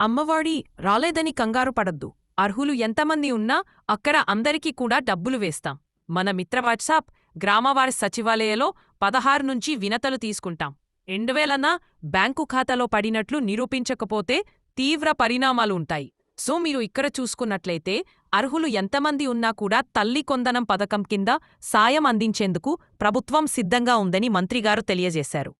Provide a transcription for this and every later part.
అమ్మవాడి రాలేదని కంగారు పడద్దు. అర్హులు ఎంతమంది ఉన్నా అక్కడ అందరికీ కూడా డబ్బులు వేస్తాం. మన మిత్ర వాట్సాప్ గ్రామవారి సచివాలయలో పదహారు నుంచి వినతలు తీసుకుంటాం. రెండువేలన బ్యాంకు ఖాతాలో పడినట్లు నిరూపించకపోతే తీవ్ర పరిణామాలు ఉంటాయి. సో మీరు ఇక్కడ చూసుకున్నట్లయితే అర్హులు ఎంతమంది ఉన్నా కూడా తల్లి కొందనం పథకం కింద సాయం అందించేందుకు ప్రభుత్వం సిద్ధంగా ఉందని మంత్రిగారు తెలియజేశారు.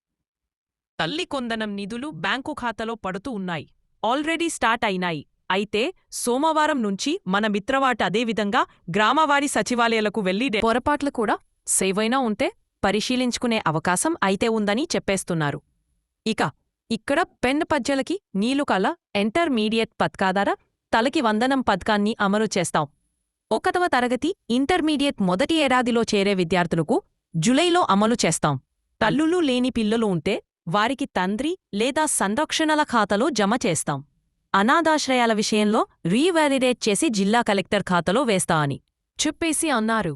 తల్లి కొందనం నిధులు బ్యాంకు ఖాతాలో పడుతూ ఉన్నాయి. ఆల్రెడీ స్టార్ట్ అయినాయి. అయితే సోమవారం నుంచి మన మిత్రవాట అదేవిధంగా గ్రామవారి సచివాలయాలకు వెళ్ళి పొరపాట్లు కూడా సేవైనా ఉంటే పరిశీలించుకునే అవకాశం అయితే ఉందని చెప్పేస్తున్నారు. ఇక ఇక్కడ పెన్ పద్యలకి నీలుకల ఇంటర్మీడియట్ పథకాధార తలకి వందనం పథకాన్ని అమలు చేస్తాం. ఒకటవ తరగతి ఇంటర్మీడియట్ మొదటి ఏడాదిలో చేరే విద్యార్థులకు జులైలో అమలు చేస్తాం. తల్లులు లేని పిల్లలు ఉంటే వారికి తండ్రి లేదా సంరక్షణల ఖాతాలో జమ చేస్తాం. అనాథాశ్రయాల విషయంలో రీవాలిడేట్ చేసి జిల్లా కలెక్టర్ ఖాతాలో వేస్తా అని చెప్పేసి అన్నారు.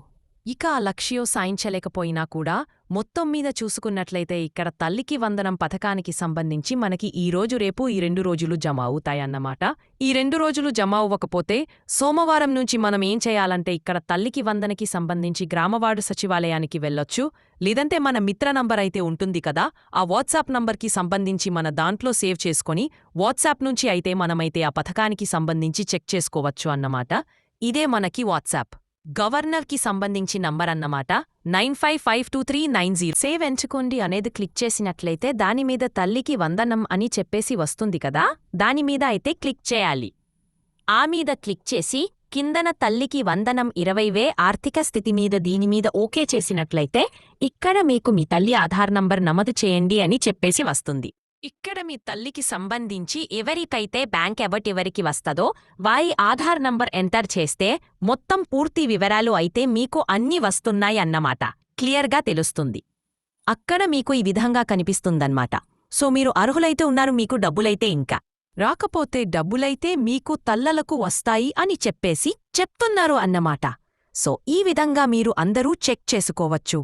ఇక ఆ లక్ష్యం సాయించలేకపోయినా కూడా మొత్తం మీద చూసుకున్నట్లయితే ఇక్కడ తల్లికి వందనం పథకానికి సంబంధించి మనకి ఈ రోజు రేపు ఈ రెండు రోజులు జమ అవుతాయన్నమాట. ఈ రెండు రోజులు జమ అవ్వకపోతే సోమవారం నుంచి మనం ఏం చేయాలంటే ఇక్కడ తల్లికి వందనకి సంబంధించి గ్రామవార్డు సచివాలయానికి వెళ్ళొచ్చు. లేదంటే మన మిత్ర నంబర్ అయితే ఉంటుంది కదా ఆ వాట్సాప్ నంబర్కి సంబంధించి మన దాంట్లో సేవ్ చేసుకొని వాట్సాప్ నుంచి అయితే మనమైతే ఆ పథకానికి సంబంధించి చెక్ చేసుకోవచ్చు అన్నమాట. ఇదే మనకి వాట్సాప్. గవర్నర్కి సంబంధించి నంబర్ అన్నమాట. Nine five five two three nine zero. Save ఎంచుకోండి అనేది క్లిక్ చేసినట్లయితే దానిమీద తల్లికి వందనం అని చెప్పేసి వస్తుంది కదా? దానిమీద అయితే క్లిక్ చేయాలి. ఆ మీద క్లిక్ చేసి కిందన తల్లికి వందనం ఇరవైవే ఆర్థిక స్థితి మీద దీనిమీద ఓకే చేసినట్లయితే ఇక్కడ మీకు మీ తల్లి ఆధార్ నంబర్ నమోదు చేయండి అని చెప్పేసి వస్తుంది. ఇక్కడ మీ తల్లికి సంబంధించి ఎవరికైతే బ్యాంక్ ఎవటివరికి ఎవరికి వస్తదో వారి ఆధార్ నంబర్ ఎంటర్ చేస్తే మొత్తం పూర్తి వివరాలు అయితే మీకు అన్నీ వస్తున్నాయి అన్నమాట. క్లియర్గా తెలుస్తుంది. అక్కడ మీకు ఈ విధంగా కనిపిస్తుందన్నమాట. సో మీరు అర్హులైతే ఉన్నారు మీకు డబ్బులైతే ఇంకా. రాకపోతే డబ్బులైతే మీకు తల్లలకు వస్తాయి అని చెప్పేసి చెప్తున్నారు అన్నమాట. సో ఈ విధంగా మీరు అందరూ చెక్ చేసుకోవచ్చు.